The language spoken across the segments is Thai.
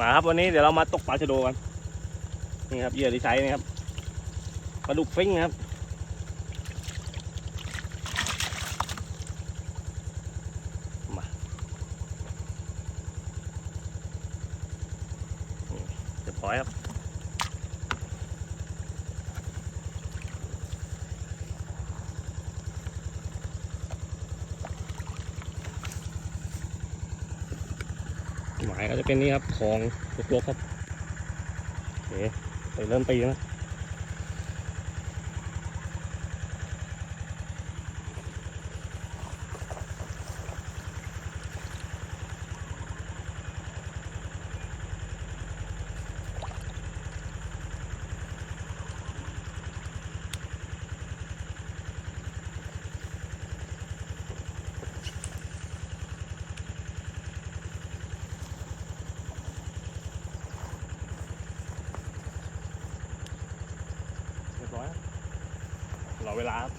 มาครับวันนี้เดี๋ยวเรามาตกปลาชะโดกันนี่ครับเหยื่อที่ใช้นะครับปลาดุกฟิ้งนครับมานี่เรียบร้อยครับ หมายก็จะเป็นนี่ครับของลกๆครับโอเคไปเริ่มตีนะ เรียบร้อยครับรอ เวลาครับ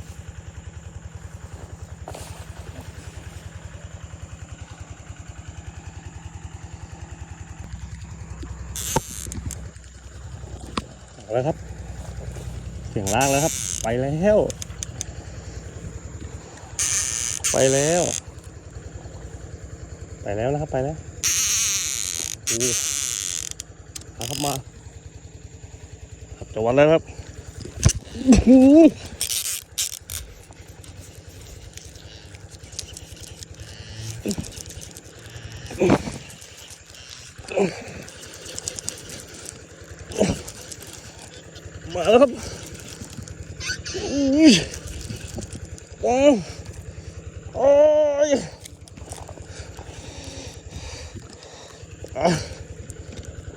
เอาแล้วครับ เสียงล่างแล้วครับ ไปแล้ว ไปแล้ว ไปแล้วนะครับ ไปแล้วอู้ครับมา ครับจะวันแล้วครับ มาแล้วครับอุ้ยโอ้โอ้ย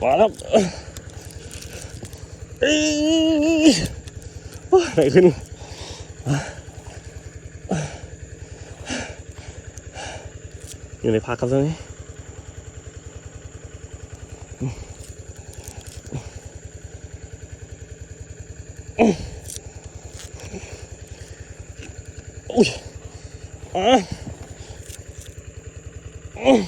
มาแล้วเอ้ยโอ้ยไหนขึ้นอยู่ในพักครับตรงนี้ อุ้ยอะอืม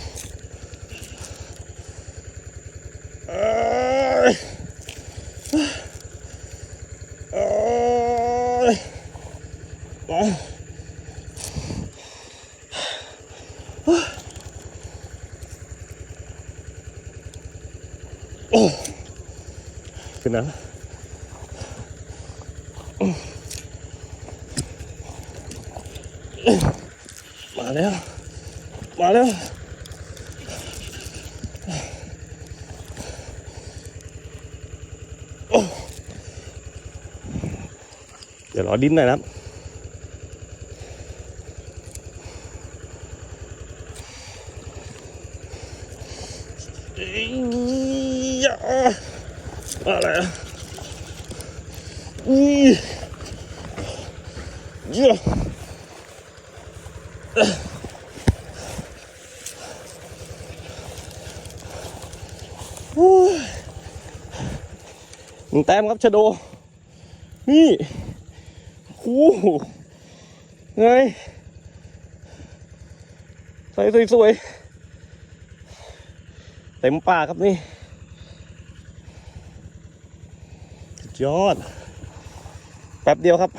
เอ้ยเอ้ย มาแล้ว มาแล้ว เดี๋ยวรอดิ้นหน่อยนะครับอียะมาแล้วอีเยอะโอ้ย หนึ่งแต้มครับชะโด นี่โอ้โหไงใส่สวยๆเต็มป่าครับนี่ยอด แป๊บเดียวครับ